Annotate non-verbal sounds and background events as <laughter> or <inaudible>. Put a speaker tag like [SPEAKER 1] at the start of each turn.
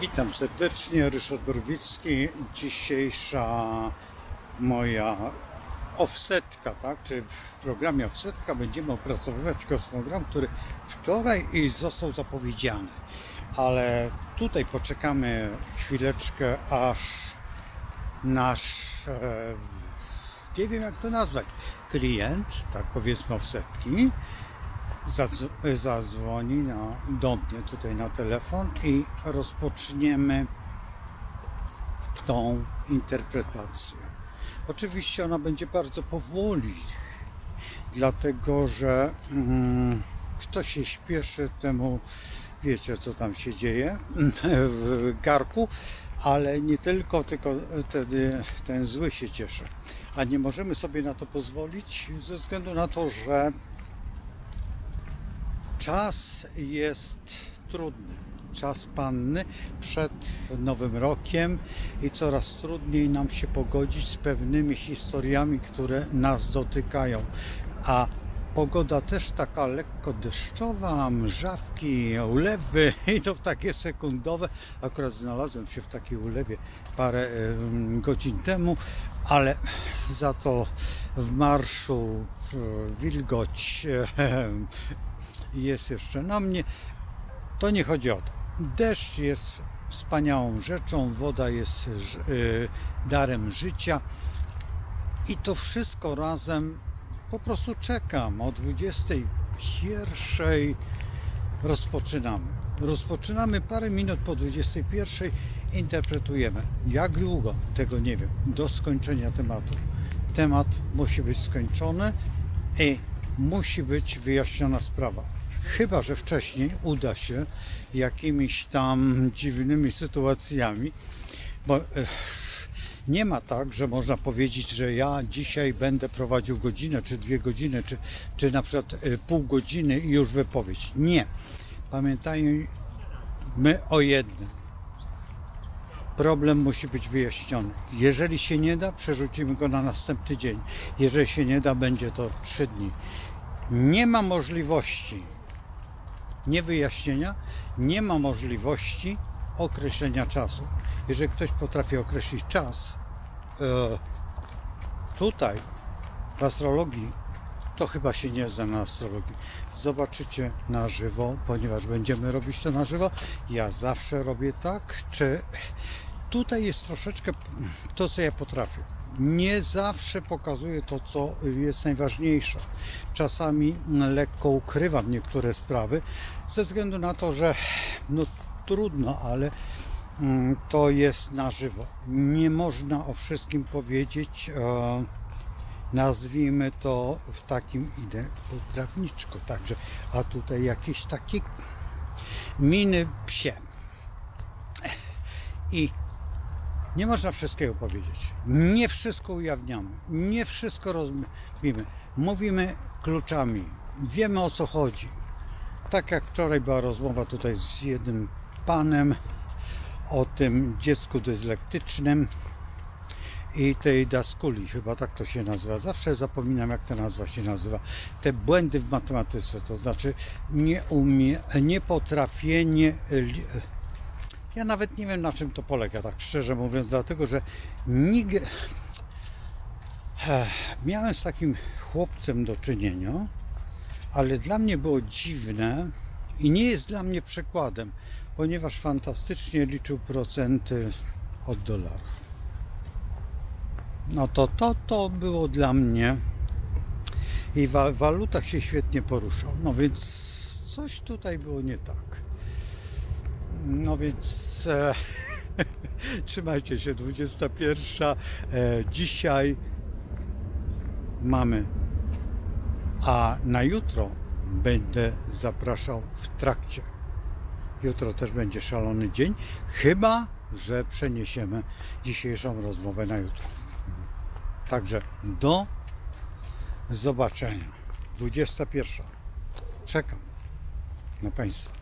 [SPEAKER 1] Witam serdecznie, Ryszard Borwicki. Dzisiejsza moja offsetka, tak? Czy w programie offsetka będziemy opracowywać kosmogram, który wczoraj i został zapowiedziany. Ale tutaj poczekamy chwileczkę, aż nasz, e, nie wiem jak to nazwać, klient, tak powiedzmy offsetki, zadzwoni na, do mnie tutaj na telefon i rozpoczniemy tą interpretację. Oczywiście ona będzie bardzo powoli, dlatego że mm, kto się śpieszy, temu wiecie co tam się dzieje w garku, ale nie tylko, tylko wtedy ten zły się cieszy. A nie możemy sobie na to pozwolić ze względu na to, że Czas jest trudny. Czas panny przed Nowym Rokiem i coraz trudniej nam się pogodzić z pewnymi historiami, które nas dotykają. A pogoda też taka lekko deszczowa, mrzawki, ulewy <laughs> i to takie sekundowe. Akurat znalazłem się w takiej ulewie parę godzin temu, ale za to w marszu wilgoć <laughs> jest jeszcze na mnie. To nie chodzi o to. Deszcz jest wspaniałą rzeczą, woda jest y, darem życia i to wszystko razem po prostu czekam. O 21 rozpoczynamy. Rozpoczynamy parę minut po 21 interpretujemy. Jak długo? Tego nie wiem. Do skończenia tematu. Temat musi być skończony i musi być wyjaśniona sprawa. Chyba, że wcześniej uda się jakimiś tam dziwnymi sytuacjami, bo eh, nie ma tak, że można powiedzieć, że ja dzisiaj będę prowadził godzinę, czy dwie godziny, czy, czy na przykład e, pół godziny i już wypowiedź. Nie. Pamiętajmy o jednym. Problem musi być wyjaśniony. Jeżeli się nie da, przerzucimy go na następny dzień. Jeżeli się nie da, będzie to trzy dni. Nie ma możliwości nie wyjaśnienia, nie ma możliwości określenia czasu. Jeżeli ktoś potrafi określić czas, e, tutaj w astrologii, to chyba się nie zna na astrologii. Zobaczycie na żywo, ponieważ będziemy robić to na żywo. Ja zawsze robię tak, czy tutaj jest troszeczkę to, co ja potrafię. Nie zawsze pokazuję to, co jest najważniejsze. Czasami lekko ukrywam niektóre sprawy, ze względu na to, że no trudno, ale mm, to jest na żywo. Nie można o wszystkim powiedzieć, e, nazwijmy to w takim trawniczku. Także, a tutaj jakieś takie miny psie. I nie można wszystkiego powiedzieć. Nie wszystko ujawniamy. Nie wszystko rozmówimy. Mówimy kluczami. Wiemy o co chodzi. Tak jak wczoraj była rozmowa tutaj z jednym panem o tym dziecku dyslektycznym i tej daskuli, chyba tak to się nazywa. Zawsze zapominam, jak ta nazwa się nazywa. Te błędy w matematyce, to znaczy nie umie, nie potrafienie ja nawet nie wiem na czym to polega, tak szczerze mówiąc, dlatego że nigdy miałem z takim chłopcem do czynienia, ale dla mnie było dziwne i nie jest dla mnie przykładem, ponieważ fantastycznie liczył procenty od dolarów. No to to, to było dla mnie i w walutach się świetnie poruszał. No więc coś tutaj było nie tak. No więc e, <laughs> trzymajcie się, 21. E, dzisiaj mamy, a na jutro będę zapraszał w trakcie. Jutro też będzie szalony dzień, chyba że przeniesiemy dzisiejszą rozmowę na jutro. Także do zobaczenia. 21. Czekam na Państwa.